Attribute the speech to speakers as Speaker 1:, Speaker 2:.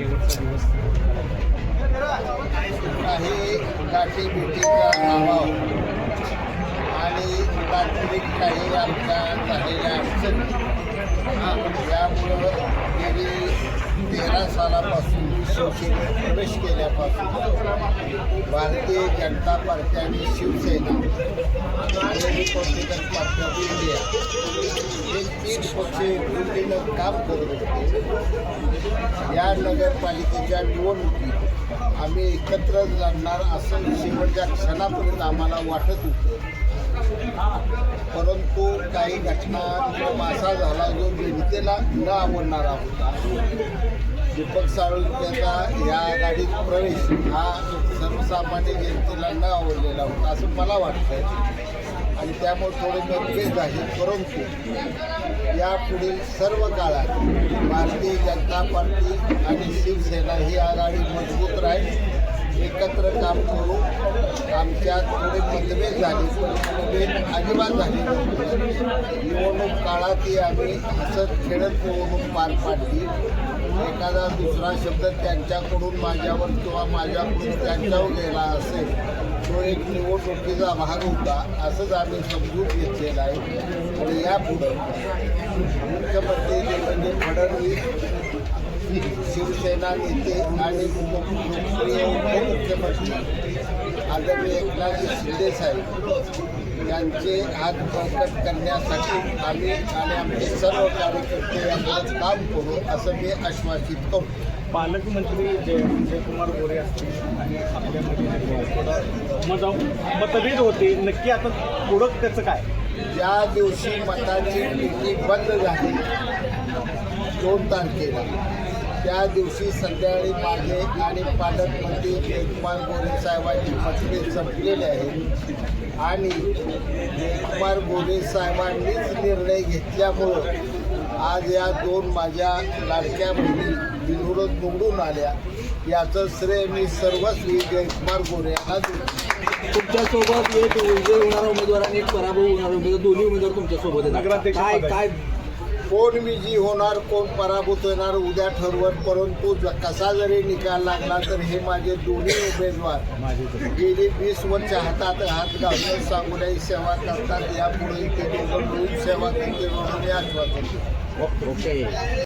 Speaker 1: शेवटचा दिवस.
Speaker 2: काही गाठी भेटीचा अभाव आणि तांत्रिक काही आमच्या झालेल्या अडचणी. हा, गेली तेरा सालापासून शिवसेनेत प्रवेश केल्यापासून भारतीय जनता पार्टी आणि शिवसेना आणि रिपब्लिकन पार्टी ऑफ इंडिया. हे तीन पक्ष एकजुटीनं काम करत होते. या नगरपालिकेच्या निवडणुकीत आम्ही एकत्र लढणार असं शेवटच्या क्षणापर्यंत आम्हाला वाटत होतं. परंतु काही घटनाक्रम असा झाला जो जनतेला न आवडणारा होता. दीपक साळुंक्याचा या गाडीत प्रवेश हा सर्वसामान्य जनतेला न आवडलेला होता असं मला वाटतं आणि त्यामुळे थोडे मतभेद झाले परंतु यापुढील सर्व काळात भारतीय जनता पार्टी आणि शिवसेना ही आघाडी मजबूत राहील. एकत्र काम करू. आमच्यात थोडे मतभेद झाले. पण मतभेद अजिबात झाली निवडणूक काळातही आम्ही हसत खेळत निवडणूक पार पाडली. एखादा दुसरा शब्द त्यांच्याकडून माझ्यावर किंवा माझ्याकडून त्यांच्यावर गेला असेल तो एक निवडणुकीचा भाग होता असंच आम्ही समजून घेतलेला आहे. आणि यापुढं मुख्यमंत्री देवेंद्र म्हणजे फडणवीस शिवसेना नेते आणि लोकप्रिय उपमुख्यमंत्री आदरणीय एकनाथ शिंदे साहेब यांचे हात बळकट करण्यासाठी आम्ही आणि आमचे सर्व कार्यकर्ते यामध्ये काम करू असं मी आश्वासित करतो
Speaker 1: पालकमंत्री जय जयकुमार गोरे असतील आणि आपल्यामध्ये थोडं मतभेद होते. नक्की आता पुढं त्याचं काय?
Speaker 2: ज्या दिवशी मताची बंद झाली. दोन तारखेला. त्या दिवशी संध्याकाळी माझे आणि पालकमंत्री जयकुमार गोरे साहेबांची मतभेद संपलेले आहेत. आणि जयकुमार गोरे साहेबांनीच निर्णय घेतल्यामुळं आज या दोन माझ्या लाडक्या बहिणी बिनविरोध निवडून आल्या. याचं श्रेय मी सर्वस्वी जयकुमार गोरे यांना देतो.
Speaker 3: तुमच्यासोबत एक विजय होणारा उमेदवार आणि एक पराभव होणारा उमेदवार. दोन्ही उमेदवार तुमच्यासोबत काय. काय
Speaker 2: कोण विजयी होणार कोण पराभूत होणार उद्या ठरवत परंतु कसा जरी निकाल लागला तर हे माझे दोन्ही उमेदवार गेली वीस वर्ष हातात हात घालून सांगूनही सेवा करतात. यापुढे ते दोघं सेवा करतील म्हणून देतो.
Speaker 3: ओके.